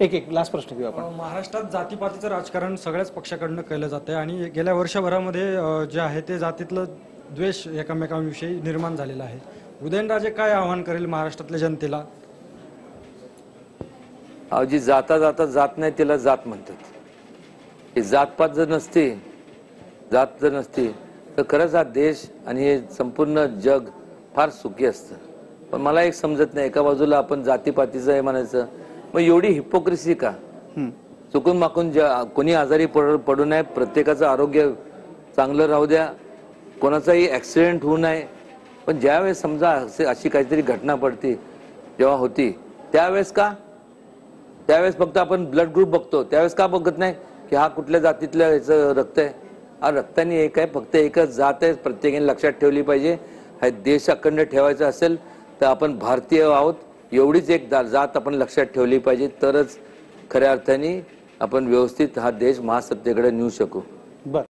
एक एक लास्ट प्रश्न घेऊ आपण. महाराष्ट्रात जातीपातीचं राजकारण सगळ्याच पक्षाकडनं केलं जातं आणि गेल्या वर्षभरामध्ये जे आहे ते जातीतलं द्वेष एकमेकांविषयी निर्माण झालेला आहे. उदयनराजे काय आवाहन करेल महाराष्ट्रातल्या जनतेला? जी जाता जाता जात नाही तिला जात म्हणतात. ही जातपात जर नसती जात जर नसती तर खरंच हा देश आणि हे संपूर्ण जग फार सुखी असतं. पण मला एक समजत नाही एका बाजूला आपण जातीपातीचं आहे म्हणायचं मग एवढी हिपोक्रेसी का? चुकून माकून ज्या कोणी आजारी पड पडू नये प्रत्येकाचं आरोग्य चांगलं राहू द्या. कोणाचाही ॲक्सिडेंट होऊ नये. पण ज्यावेळेस समजा असे- अशी काहीतरी घटना पडते जेव्हा होती त्यावेळेस का? त्यावेळेस फक्त आपण ब्लड ग्रुप बघतो. त्यावेळेस का बघत नाही? की हा कुठल्या जातीतल्या याचं रक्त आहे? हा रक्ताने एक आहे फक्त एकच जात आहे प्रत्येकाने लक्षात ठेवली पाहिजे. हा देश अखंड ठेवायचा असेल तर आपण भारतीय आहोत. एवढीच एक जात आपण लक्षात ठेवली पाहिजे तरच खऱ्या अर्थाने आपण व्यवस्थित हा देश महासत्तेकडे नेऊ शकू. बर.